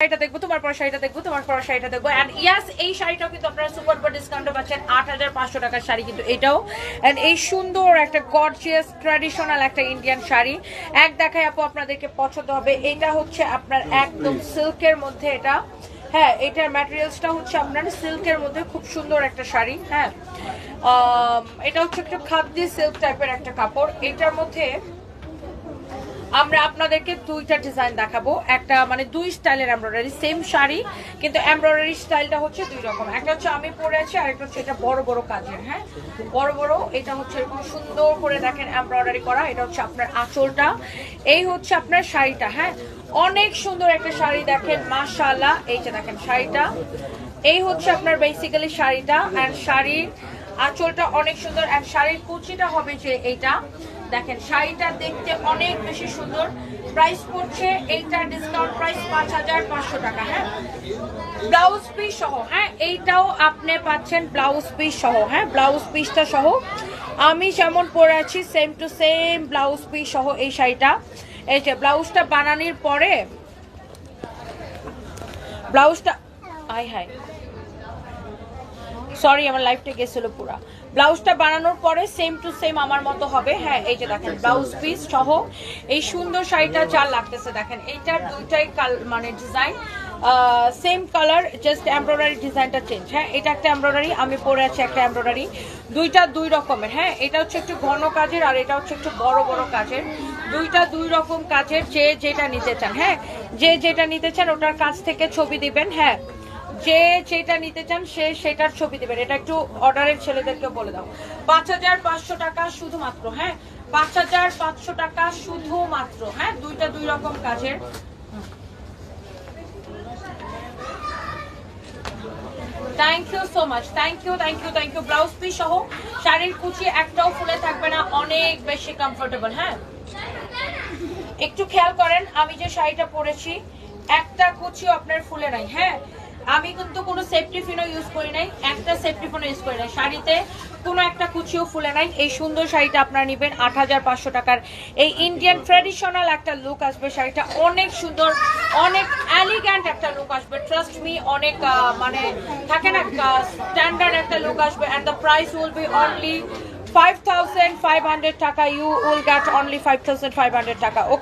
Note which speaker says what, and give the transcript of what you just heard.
Speaker 1: তোমার পর শাড়িটা দেখব, তোমার পর দেখব। অ্যান্ড ইয়াস এই শাড়িটাও কিন্তু আপনারা সুপার ডুপার ডিসকাউন্টে পাচ্ছেন। আট হাজার পাঁচশো টাকার শাড়ি কিন্তু এটাও। অ্যান্ড এই সুন্দর একটা গর্জিয়াস ট্র্যাডিশনাল একটা ইন্ডিয়ান শাড়ি। এক দেখায় আপু আপনাদেরকে পছন্দ হবে। এটা হচ্ছে আপনার একদম সিল্কের মধ্যে এটা। হ্যাঁ এটার ম্যাটেরিয়ালসটা হচ্ছে আপনার সিল্কের মধ্যে খুব সুন্দর একটা শাড়ি। হ্যাঁ এটা হচ্ছে একটু খাদ্যি সিল্ক টাইপের একটা কাপড়। এটার মধ্যে আমরা আপনাদেরকে দুইটা ডিজাইন দেখাবো। একটা মানে দুই স্টাইলের এমব্রয়ডারি সেম শাড়ি, কিন্তু এমব্রয়ডারি স্টাইলটা হচ্ছে দুই রকম। একটা হচ্ছে আমি পরে আছি, আর একটা হচ্ছে এটা বড় বড় কাজের হ্যাঁ? বড় বড়, এটা হচ্ছে এরকম সুন্দর করে দেখেন এমব্রয়ডারি করা, এটা হচ্ছে আপনার আঁচলটা। এই হচ্ছে আপনার শাড়িটা হ্যাঁ? অনেক সুন্দর একটা শাড়ি দেখেন, মাশাআল্লাহ, এই যে দেখেন শাড়িটা। এই হচ্ছে আপনার বেসিক্যালি শাড়িটা অ্যান্ড শাড়ির আঁচলটা অনেক সুন্দর আর শাড়ির কুচিটা হবে যে এইটা। দেখেন, শাড়িটা দেখতে অনেক বেশি সুন্দর। প্রাইস পড়ছে এইটার ডিসকাউন্ট প্রাইস পাঁচ হাজার পাঁচশো টাকা হ্যাঁ? ব্লাউজ পিস সহ হ্যাঁ? এইটাও আপনি পাচ্ছেন ব্লাউজ পিস সহ হ্যাঁ? ব্লাউজ পিসটা সহ। আমি যেমন পরে আছি same to same blouse piece সহ এই শাড়িটা। এই যে ব্লাউজটা বানানোর পরে ব্লাউজটা আই হাই সরি আমার লাইফটা গেছিল পুরা। ব্লাউজটা বানানোর পরে সেম টু সেম আমার মতো হবে। হ্যাঁ এই যে দেখেন ব্লাউজ পিস সহ এই সুন্দর শাড়িটা যা লাগতেছে দেখেন এইটার দুইটাই কাল মানে design same colour just embroidery ডিজাইনটা চেঞ্জ হ্যাঁ এটা একটা এমব্রয়ডারি আমি পরে আছি একটা এমব্রয়ডারি দুইটা দুই রকমের। হ্যাঁ এটা হচ্ছে একটু ঘন কাজের আর এটা হচ্ছে একটু বড় বড় কাজের। দুইটা দুই রকম কাজের যে যেটা নিতে চান। হ্যাঁ যে যেটা নিতে চান ওটার কাছ থেকে ছবি দিবেন। হ্যাঁ যে যেটা নিতে চান সে সেটার ছবি দেবেন। এটা একটু অর্ডারের ছেলেদেরকে বলে দাও। পাঁচ হাজার পাঁচশো টাকা শুধুমাত্র হ্যাঁ? পাঁচ হাজার পাঁচশো টাকা শুধুমাত্র হ্যাঁ? দুইটা দুই রকম কাজের। Thank you so much thank you thank you thank you সহ শাড়ির কুচি একটাও ফুলে থাকবে না, অনেক বেশি কমফোর্টেবল হ্যাঁ? একটু খেয়াল করেন, আমি যে শাড়িটা পরেছি, একটা কুচিও আপনার ফুলে নাই হ্যাঁ? আমি কিন্তু কোনো সেফটি ফিনও ইউজ করি নাই, একটা সেফটি ফিনও ইউজ করি নাই। শাড়িতে কোনো একটা কুচিও ফুলে নাই। এই সুন্দর শাড়িটা আপনারা নেবেন আট হাজার পাঁচশো টাকার। এই ইন্ডিয়ান ট্র্যাডিশনাল একটা লুক আসবে শাড়িটা। অনেক সুন্দর, অনেক এলিগ্যান্ট একটা লুক আসবে। ট্রাস্ট মি অনেক মানে থাকে না স্ট্যান্ডার্ড একটা লুক আসবে। And the price will be only five টাকা। You will get only five টাকা।